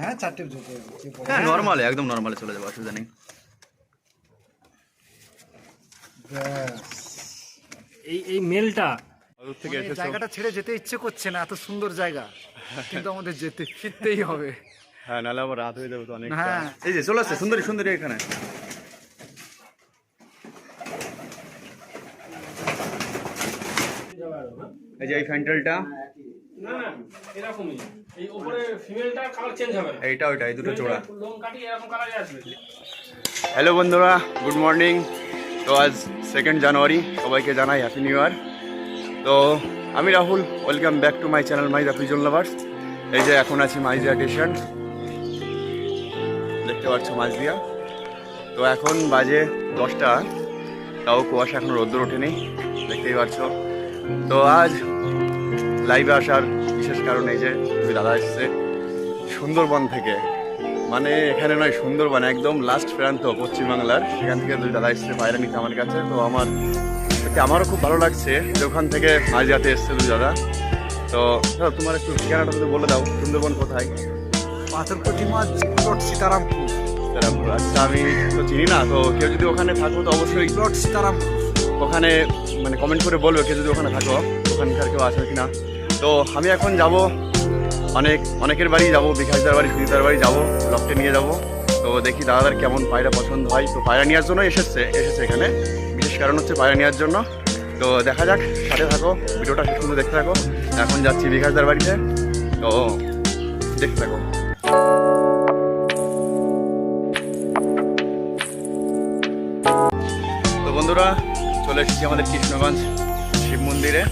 হ্যাঁ চারটে হ্যাঁ নর্মালে একদম নর্মালে চলে যাব অসুবিধা নেই। এই এই মেলটা। থেকে মানে জায়গাটা ছেড়ে যেতে ইচ্ছে করছে না এত সুন্দর জায়গা। কিন্তু আমাদের যেতে ফিরতেই হবে। হ্যাঁ নাহলে আবার রাত হয়ে যাবে তো অনেক হ্যাঁ। এই যে চলে আসছে সুন্দরী সুন্দরী এখানে। এই যে এই ফ্যান্টেলটা না না এরকমই। এই উপরে ফিমেলটা কালার চেঞ্জ হবে না। এইটা ওইটা এই দুটো জোড়া। লোম কাটি এরকম কালারে আসবে। হ্যালো বন্ধুরা গুড মর্নিং তো আজ সেকেন্ড জানুয়ারি সবাইকে জানাই হ্যাপি নিউ ইয়ার তো আমি Rahul welcome back to my channel my Rafijul lovers এই যে এখন আছি মাইজিয়া স্টেশন দেখতে পাচ্ছ মাঝদিয়া তো এখন বাজে দশটা তাও কুয়াশা এখন রোদ্দুর ওঠেনি। দেখতেই পাচ্ছ। তো আজ লাইভে আসার বিশেষ কারণ এই যে দুই দাদা এসছে সুন্দরবন থেকে। মানে এখানে নয় সুন্দরবন একদম লাস্ট প্রান্ত পশ্চিমবাংলার। সেখান থেকে দুই দাদা এসছে বাইরে নিতে আমার কাছে। তো আমার আমারও খুব ভালো লাগছে। যে ওখান থেকে মাঝিয়াতে এসছে দুই দাদা। তো দাদা, তোমার একটু ঠিকানাটা যদি বলে দাও সুন্দরবন কোথায়? পাথর প্রতিমা প্লট সীতারামপুর। তারাপুর আচ্ছা আমি তো চিনি না তো কেউ যদি ওখানে থাকো তো অবশ্যই সীতারামপুর। ওখানে মানে কমেন্ট করে বলবে কেউ যদি ওখানে থাকো ওখানকার কেউ আছে কিনা। তো আমি এখন যাব অনেক, অনেকের বাড়ি যাব, বিকাশদার বাড়ি, সুজিতার বাড়ি যাব লকটে নিয়ে যাব। তো দেখি দাদাদের কেমন পায়রা পছন্দ হয়। তো পায়রা নেওয়ার জন্য এসেছে এসেছে এখানে। বিশেষ কারণ হচ্ছে পায়রা নেওয়ার জন্য। তো দেখা যাক, সাথে থাকো, ভিডিওটা শেষ দেখতে থাকো। এখন যাচ্ছি বিকাশদার বাড়িতে। তো দেখতে থাকো। তো বন্ধুরা, চলে এসেছি আমাদের কৃষ্ণগঞ্জ শিব মন্দিরে।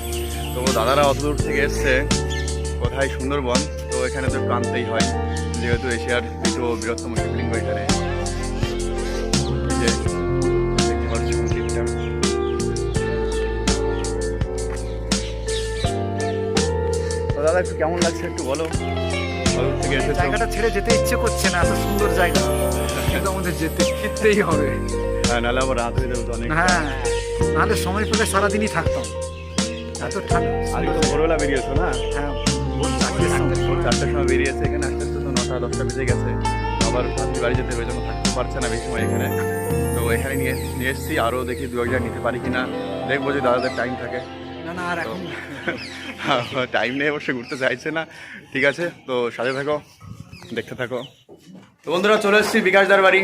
তো দাদারা অত দূর থেকে এসছে। কোথায় সুন্দরবন? তো এখানে তো আনতেই হয়। যেহেতু এশিয়ার দ্বিতীয় বৃহত্তম শিবলিঙ্গ এখানে। দেখতে পাচ্ছ মন্দিরটা। তো দাদা একটু কেমন লাগছে একটু বলো। থেকে এসেছ? জায়গাটা ছেড়ে যেতে ইচ্ছে করছে না এত সুন্দর জায়গা। কিন্তু আমাদের যেতে ফিরতেই হবে। হ্যাঁ নাহলে আবার রাত হয়ে যাবে অনেক হ্যাঁ নাহলে সময় পেলে সারাদিনই থাকতাম। এত ঠান্ডা। আজকে তো ভোরবেলা বেরিয়েছো না? হ্যাঁ। চারটের সময়। বেরিয়েছে এখানে আস্তে আস্তে তো নটা দশটা বেজে গেছে। আবার বাড়ি যেতে হবে জন্য থাকতে পারছে না বেশি সময় এখানে। তো এখানে নিয়ে নিয়ে এসেছি। আরও দেখি দু একজন নিতে পারি কিনা। দেখব যে দাদাদের টাইম থাকে। না না আর এখন টাইম নেই ঘুরতে চাইছে না। ঠিক আছে তো সাথে থাকো দেখতে থাকো। তো বন্ধুরা চলে এসেছি বিকাশদার বাড়ি।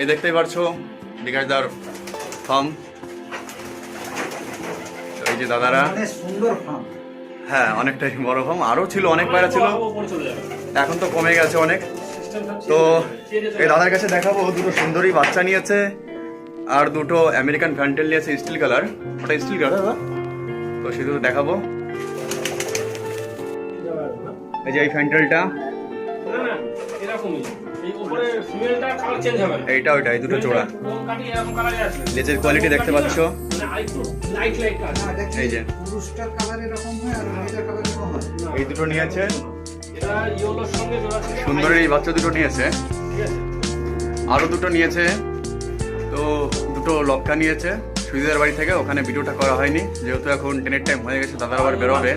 এই দেখতেই পারছ বিকাশদার ফার্ম যে দাদারা। মানে সুন্দর ফার্ম। হ্যাঁ অনেকটাই বড় ফার্ম। আরও ছিল অনেক পায়রা ছিল। এখন তো কমে গেছে অনেক। তো এই দাদার কাছে দেখাবো দুটো সুন্দরী বাচ্চা নিয়েছে। আর দুটো আমেরিকান ফ্যান্টেল নিয়েছে স্টিল কালার ওটা স্টিল কালার তো সে দুটো দেখাবো। এই যে এই ফ্যান্টেলটা এরকমই। এই উপরে ফিমেলটা কালার চেঞ্জ হবে। এইটা ওইটা এই দুটো জোড়া। লোম কাটি এরকম কালারে আসবে লেজের কোয়ালিটি দেখতে পাচ্ছ? মানে লাইট লাইট কালার এই যে। পুরুষটার কালার এরকম হয় আর মেয়েটার কালার এরকম হয়। এই দুটো নিয়েছে। এটা ইয়েলোর সঙ্গে জোড়া ছিল এই বাচ্চা দুটো নিয়েছে। ঠিক আছে। আরও দুটো নিয়েছে। তো দুটো লক্কা নিয়েছে। সুজিদার বাড়ি থেকে ওখানে ভিডিওটা করা হয়নি। যেহেতু এখন ট্রেনের টাইম হয়ে গেছে দাদার আবার বেরোবে।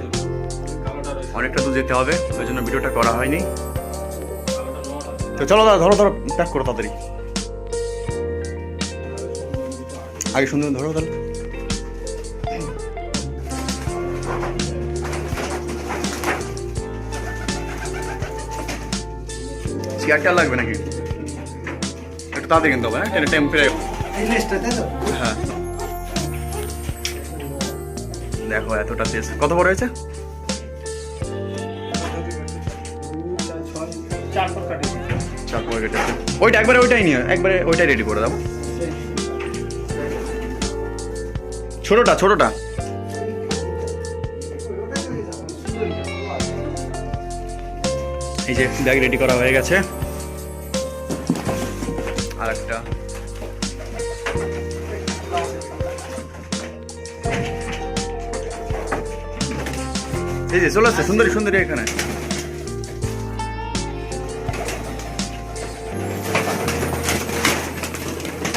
অনেকটা দূর যেতে হবে ওই জন্য ভিডিওটা করা হয়নি। তো চলো দাদা ধরো ধরো প্যাক করো তাড়াতাড়ি আগে সুন্দর ধরো তাহলে। চেয়ারটা লাগবে নাকি? একটু তাড়াতাড়ি কিনতে হবে হ্যাঁ? লেসটা হ্যাঁ। দেখো এতটা তেজ কত বড় হয়েছে? চার পরে কেটেছে ওইটা একবারে ওইটাই নিয়ে, একবারে ওইটাই রেডি করে দাও। ছোটটা ছোটটা। এই যে ব্যাগ রেডি করা হয়ে গেছে। আর একটা এই যে চলে আসছে সুন্দরী সুন্দরী এখানে।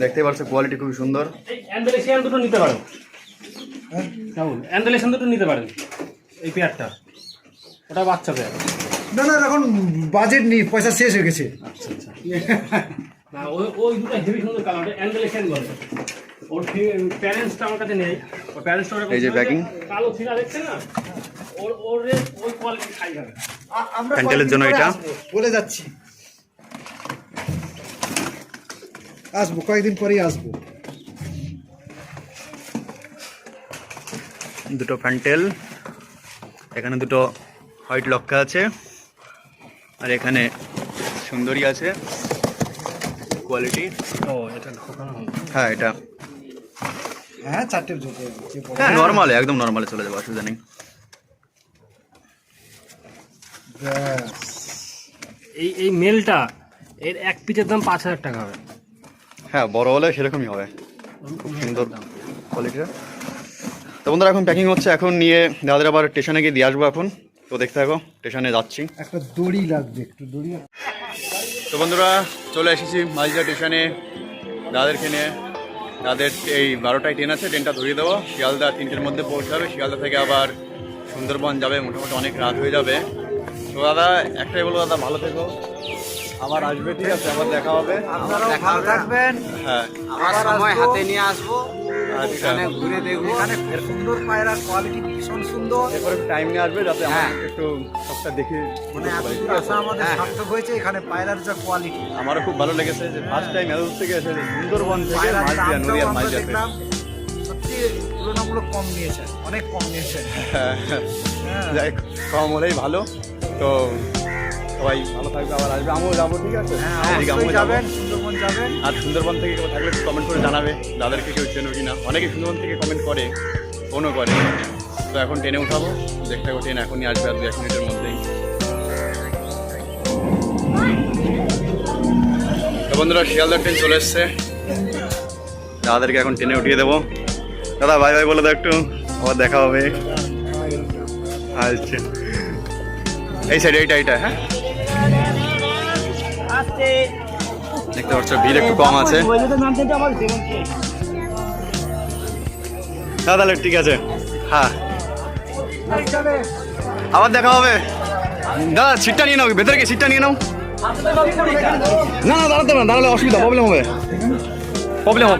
দেখতেই পারছ কোয়ালিটি খুবই সুন্দর। অ্যান্ডেলেশিয়ান দুটো নিতে পারেন কেমন অ্যান্ডেলেশন দুটো নিতে পারেন এই পেয়ারটা ওটা বাচ্চা পেয়ার না না এখন বাজেট নেই পয়সা শেষ হয়ে গেছে। আচ্ছা আচ্ছা। না ওই ওই দুটো হেভি সুন্দর কালার অ্যান্ডেলেশন বলে। ওর প্যারেন্টসটা আমার কাছে নেই। ওর প্যারেন্টসটা এই যে packing। কালো ছিলা না? ওর ওর ওই কোয়ালিটি খাই হবে। আমরা প্যান্টেলের জন্য এটা? বলে যাচ্ছি। আসব কয়েকদিন পরেই আসব। দুটো ফ্যান্টেল এখানে দুটো হোয়াইট লক্কা আছে আর এখানে সুন্দরী আছে কোয়ালিটি। ও এটা হ্যাঁ এটা। হ্যাঁ চারটে হ্যাঁ নর্মালে একদম নর্মালে চলে যাবে অসুবিধা নেই। এই এই মেলটা এর এক পিচের দাম পাঁচ হাজার টাকা হবে। হ্যাঁ বড় হলে সেরকমই হবে। খুব সুন্দর কোয়ালিটিটা তো বন্ধুরা এখন প্যাকিং হচ্ছে। এখন নিয়ে দাদাদের আবার স্টেশনে গিয়ে দিয়ে আসব এখন। তো দেখতে থাকো স্টেশনে যাচ্ছি। একটা দড়ি লাগবে একটু দড়ি তো বন্ধুরা চলে এসেছি মাঝিজা স্টেশনে দাদাদেরকে নিয়ে। তাদের এই বারোটায় ট্রেন আছে ট্রেনটা ধরিয়ে দেবো। শিয়ালদা তিনটের মধ্যে পৌঁছাবে শিয়ালদা থেকে আবার সুন্দরবন যাবে। মোটামুটি অনেক রাত হয়ে যাবে। তো দাদা একটাই বলব দাদা ভালো থেকো। আবার আসবে ঠিক আছে আবার দেখা হবে। আপনারাও ভালো থাকবেন। হ্যাঁ। আমার সময় হাতে নিয়ে আসব। আচ্ছা। এখানে ঘুরে দেখব। এখানে খুব সুন্দর পায়রা কোয়ালিটি ভীষণ সুন্দর। এরপরে টাইম নিয়ে আসবে যাতে আমরা একটু সবটা দেখে মানে আসা আমাদের সার্থক হয়েছে এখানে পায়রার যা কোয়ালিটি আমারও খুব ভালো লেগেছে যে ফার্স্ট টাইম এত দূর থেকে এসে সুন্দরবন থেকে পায়রার মাছ দিয়া নদীয়ার মাছ যাবে সত্যি তুলনামূলক কম নিয়েছেন অনেক কম নিয়েছেন হ্যাঁ। যাই হোক, কম হলেই ভালো। তো সবাই ভালো থাকবে আবার আসবে। আমিও যাব ঠিক আছে? হ্যাঁ আমিও যাবেন সুন্দরবন যাবেন। আর সুন্দরবন থেকে কেউ থাকলে কমেন্ট করে জানাবে দাদারকে কেউ চেনো কিনা। অনেকে সুন্দরবন থেকে কমেন্ট করে ফোনও করে। তো এখন ট্রেনে উঠাবো দেখতে হবে ট্রেন এখনই আসবে আর দু এক মিনিটের মধ্যেই। তো বন্ধুরা শিয়ালদার ট্রেন চলে এসছে। দাদাদেরকে এখন ট্রেনে উঠিয়ে দেবো। দাদা বাই বাই বলে দাও একটু। আবার দেখা হবে। আচ্ছা। এই সাইড এইটা এইটা হ্যাঁ? দেখতে পাচ্ছ ভিড় একটু কম আছে। হ্যাঁ তাহলে ঠিক আছে। হ্যাঁ। আবার দেখা হবে। দাদা সিটটা নিয়ে নাও ভেতরে কি সিটটা নিয়ে নাও। না না দাঁড়াতে না দাঁড়ালে অসুবিধা প্রবলেম হবে। প্রবলেম হবে।